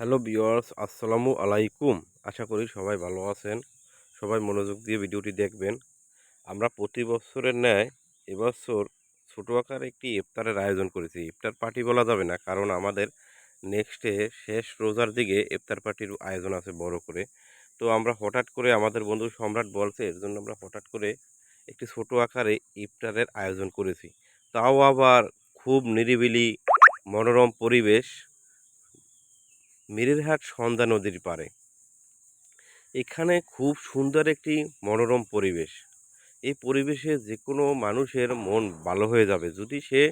Hello বিয়ার্স আসসালামু আলাইকুম। আশা করি সবাই ভালো আছেন। সবাই মনোযোগ দিয়ে ভিডিওটি দেখবেন। আমরা প্রতি বছরের ন্যায় এবছর ছোটো আকারে একটি ইফতারের আয়োজন করেছি। ইফতার পার্টি বলা যাবে না, কারণ আমাদের নেক্সটে শেষ রোজার দিকে ইফতার পার্টির আয়োজন আছে বড় করে। তো আমরা হঠাৎ করে আমাদের বন্ধু সম্রাট বলছে, এর জন্য আমরা হঠাৎ করে একটি ছোটো আকারে ইফতারের আয়োজন করেছি। তাও আবার খুব নিরিবিলি, মনোরম পরিবেশ মিরিরহাট সন্ধ্যা নদীর পাড়ে। এখানে খুব সুন্দর একটি মনোরম পরিবেশ। এই পরিবেশে যে কোনো মানুষের মন ভালো হয়ে যাবে যদি সে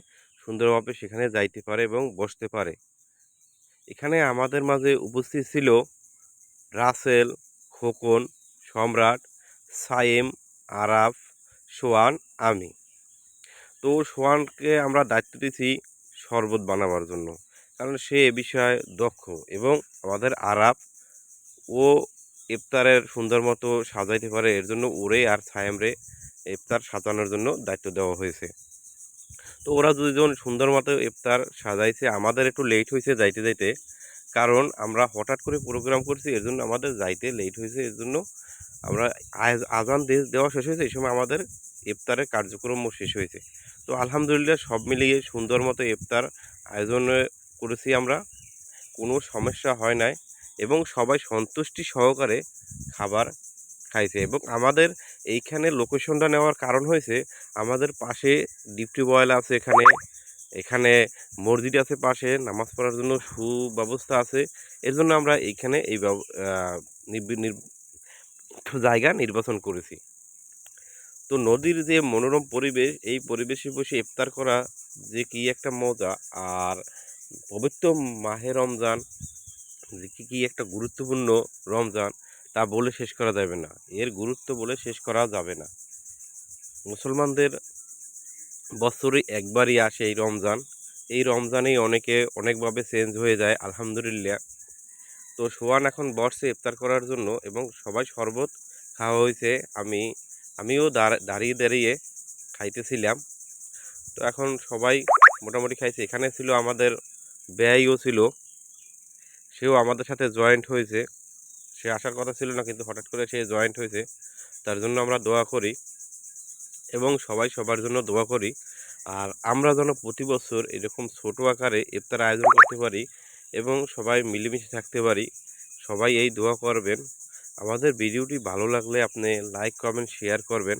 সুন্দরভাবে সেখানে যাইতে পারে এবং বসতে পারে। এখানে আমাদের মাঝে উপস্থিত ছিল রাসেল, খোকন, সম্রাট, সায়েম, আরাফ, সোয়ান, আমি। তো সোয়ানকে আমরা দায়িত্ব দিয়েছি শরবত বানাবার জন্য। কারণ সে এ বিষয়ে দক্ষ এবং আমাদের আরাপ ও ইফতারের সুন্দর মতো সাজাইতে পারে, এর জন্য ওরে আর ছায়ামরে ইফতার সাজানোর জন্য দায়িত্ব দেওয়া হয়েছে। তো ওরা দুজন সুন্দর মতো ইফতার সাজাইছে। আমাদের একটু লেট হয়েছে যাইতে যাইতে, কারণ আমরা হঠাৎ করে প্রোগ্রাম করছি, এর জন্য আমাদের যাইতে লেট হয়েছে, এর জন্য আমরা আজান দেওয়া শেষ হয়েছে, এই সময় আমাদের ইফতারের কার্যক্রমও শেষ হয়েছে। তো আলহামদুলিল্লাহ সব মিলিয়ে সুন্দর মতো ইফতার আয়োজন করেছি আমরা। কোনো সমস্যা হয় নাই এবং সবাই সন্তুষ্টি সহকারে খাবার খাইছে এবং আমাদের এইখানে লোকেশনটা নেওয়ার কারণ হয়েছে আমাদের পাশে ডিপটি বয়েল আছে এখানে এখানে মসজিদ আছে পাশে, নামাজ পড়ার জন্য সুব্যবস্থা আছে। এর জন্য আমরা এইখানে এই জায়গা নির্বাচন করেছি। তো নদীর যে মনোরম পরিবেশ, এই পরিবেশে বসে ইফতার করা যে কি একটা মজা। আর পবিত্র মাহে রমজান যে কী কী একটা গুরুত্বপূর্ণ রমজান, তা বলে শেষ করা যাবে না। এর গুরুত্ব বলে শেষ করা যাবে না। মুসলমানদের বছরে একবারই আসে এই রমজান। এই রমজানেই অনেকে অনেকভাবে চেঞ্জ হয়ে যায়, আলহামদুলিল্লাহ। তো সোয়ান এখন বসছে ইফতার করার জন্য এবং সবাই শরবত খাওয়া হয়েছে। আমি, আমিও দাঁড়িয়ে দাঁড়িয়ে খাইতেছিলাম। তো এখন সবাই মোটামুটি খাইছে। এখানে ছিল আমাদের ব্যয়ও ছিল। সেও আমাদের সাথে জয়েন্ট হয়েছে। সে আসার কথা ছিল না, কিন্তু হঠাৎ করে সে জয়েন্ট হয়েছে। তার জন্য আমরা দোয়া করি এবং সবাই সবার জন্য দোয়া করি। আর আমরা যেন প্রতি বছর এরকম ছোট আকারে ইফতার আয়োজন করতে পারি এবং সবাই মিলেমিশে থাকতে পারি। সবাই এই দোয়া করবেন। আমাদের ভিডিওটি ভালো লাগলে আপনি লাইক কমেন্ট শেয়ার করবেন।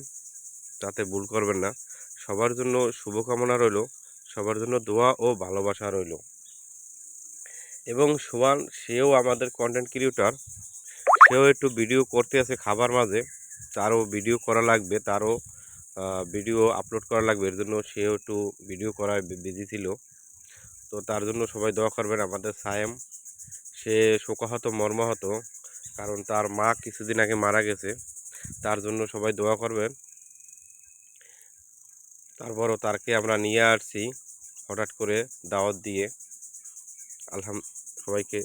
তাতে ভুল করবেন না। সবার জন্য শুভকামনা রইল। সবার জন্য দোয়া ও ভালোবাসা রইল। এবং সোয়ান সেও আমাদের কন্টেন্ট ক্রিয়েটর সেও একটু ভিডিও করতে আছে খাবার মাঝে। তারও ভিডিও করা লাগবে, তারও ভিডিও আপলোড করা লাগবে। এর জন্য সেও একটু ভিডিও করায় বিজি ছিল। তো তার জন্য সবাই দোয়া করবেন আমাদের সায়েম। সে শোকাহত, মর্মাহত, কারণ তার মা কিছুদিন আগে মারা গেছে। তার জন্য সবাই দোয়া করবেন। তারপরও তারকে আমরা নিয়ে আসছি হঠাৎ করে দাওয়াত দিয়ে। আলহাম সবাইকে